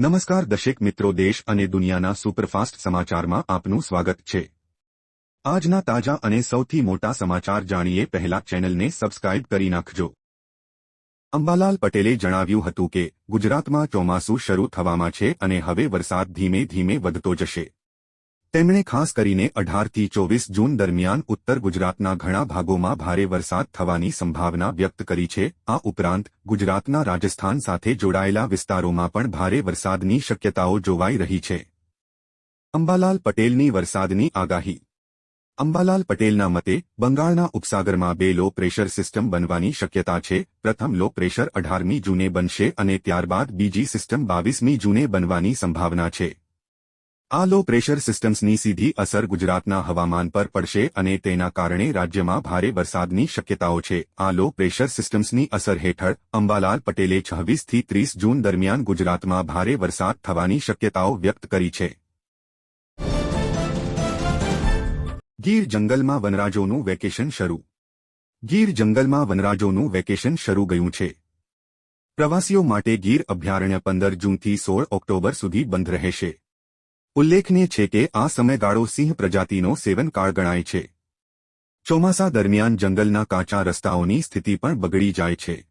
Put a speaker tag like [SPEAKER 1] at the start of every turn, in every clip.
[SPEAKER 1] નમસ્કાર દશેક મિત્રો, દેશ અને દુનિયાના સુપરફાસ્ટ સમાચારમાં આપનું સ્વાગત છે. આજના તાજા અને સૌથી મોટા સમાચાર જાણીએ પહેલા ચેનલને સબસ્ક્રાઇબ કરી નાખજો. અંબાલાલ પટેલે જણાવ્યું હતું કે, ગુજરાતમાં ચોમાસું શરૂ થવામાં છે અને હવે વરસાદ ધીમે ધીમે વધતો જશે. તેમણે ખાસ કરીને અઢારથી ચોવીસ જૂન દરમિયાન ઉત્તર ગુજરાતના ઘણા ભાગોમાં ભારે વરસાદ થવાની સંભાવના વ્યક્ત કરી છે. આ ઉપરાંત, ગુજરાતના રાજસ્થાન સાથે જોડાયેલા વિસ્તારોમાં પણ ભારે વરસાદની શક્યતાઓ જોવાઈ રહી છે. અંબાલાલ પટેલની વરસાદની આગાહી. અંબાલાલ પટેલના મતે, બંગાળના ઉપસાગરમાં બે લો પ્રેશર સિસ્ટમ બનવાની શક્યતા છે. પ્રથમ લો પ્રેશર અઢારમી જૂને બનશે અને ત્યારબાદ બીજી સિસ્ટમ બાવીસમી જૂને બનવાની સંભાવના છે. આ લો પ્રેશર સિસ્ટમ્સની સીધી અસર ગુજરાતના હવામાન પર પડશે અને તેના કારણે રાજ્યમાં ભારે વરસાદની શક્યતાઓ છે. આ લો પ્રેશર સિસ્ટમ્સની અસર હેઠળ અંબાલાલ પટેલે છવ્વીસથી ત્રીસ જૂન દરમિયાન ગુજરાતમાં ભારે વરસાદ થવાની શક્યતાઓ વ્યક્ત કરી છે. ગીર જંગલમાં વનરાજોનું વેકેશન શરૂ. ગીર જંગલમાં વનરાજોનું વેકેશન શરૂ ગયું છે. પ્રવાસીઓ માટે ગીર અભયારણ્ય પંદર જૂનથી સોળ ઓક્ટોબર સુધી બંધ રહેશે. ઉલ્લેખનીય છે કે આ સમયગાળો સિંહ પ્રજાતિનો સેવનકાળ ગણાય છે. ચોમાસા દરમિયાન જંગલના કાચા રસ્તાઓની સ્થિતિ પણ બગડી જાય છે.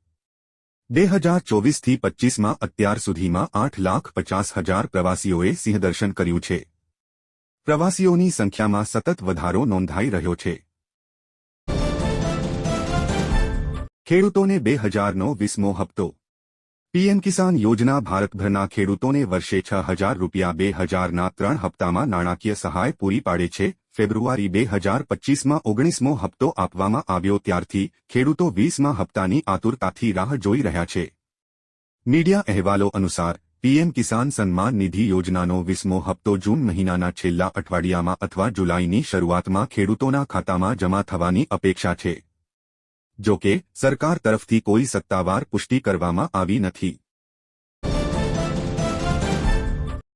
[SPEAKER 1] બે હજાર ચોવીસથી પચ્ચીસમાં અત્યાર સુધીમાં આઠ લાખ પચાસ હજાર પ્રવાસીઓએ સિંહદર્શન કર્યું છે. પ્રવાસીઓની સંખ્યામાં સતત વધારો નોંધાઈ રહ્યો છે. ખેડૂતોને બે હજારનો વીસમો હપ્તો પીએમ કિસાન યોજના ભારતભરના ખેડૂતોને વર્ષે છ હજાર રૂપિયા બે હજારના ત્રણ હપ્તામાં નાણાકીય સહાય પૂરી પાડે છે. ફેબ્રુઆરી બે હજાર પચ્ચીસમાં ઓગણીસમો હપ્તો આપવામાં આવ્યો ત્યારથી ખેડૂતો વીસમાં હપ્તાની આતુરતાથી રાહ જોઈ રહ્યા છે. મીડિયા અહેવાલો અનુસાર, પીએમ કિસાન સન્માન નિધિ યોજનાનો વીસમો હપ્તો જૂન મહિનાના છેલ્લા અઠવાડિયામાં અથવા જુલાઈની શરૂઆતમાં ખેડૂતોના ખાતામાં જમા થવાની અપેક્ષા છે. જો કે, સરકાર તરફથી કોઈ સત્તાવાર પુષ્ટિ કરવામાં આવી નથી.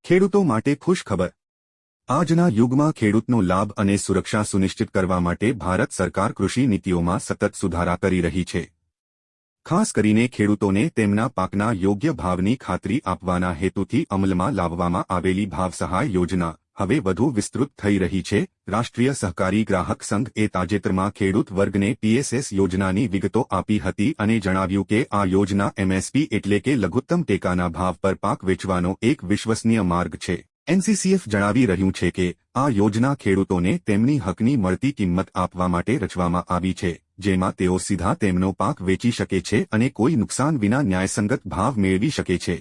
[SPEAKER 1] ખેડૂતો માટે ખુશ ખબર. આજના યુગમાં ખેડૂતનો લાભ અને સુરક્ષા સુનિશ્ચિત કરવા માટે ભારત સરકાર કૃષિ નીતિઓમાં સતત સુધારા કરી રહી છે. ખાસ કરીને ખેડૂતોને તેમના પાકના યોગ્ય ભાવની ખાતરી આપવાના હેતુથી અમલમાં લાવવામાં આવેલી ભાવ સહાય યોજના. હવે વધુ વિસ્તૃત થઈ રહી છે. રાષ્ટ્રીય સહકારી ગ્રાહક સંઘ એ તાજેતરમાં ખેડૂત વર્ગને પીએસએસ યોજનાની વિગતો આપી હતી અને જણાવ્યું કે આ યોજના એમએસપી એટલે કે લઘુત્તમ ટેકાના ભાવ પર પાક વેચવાનો એક વિશ્વસનીય માર્ગ છે. એનસીસીએફ જણાવી રહ્યું છે કે આ યોજના ખેડૂતોને તેમની હકની મળતી કિંમત આપવા માટે રચવામાં આવી છે, જેમાં તેઓ સીધા તેમનો પાક વેચી શકે છે અને કોઈ નુકસાન વિના ન્યાયસંગત ભાવ મેળવી શકે છે.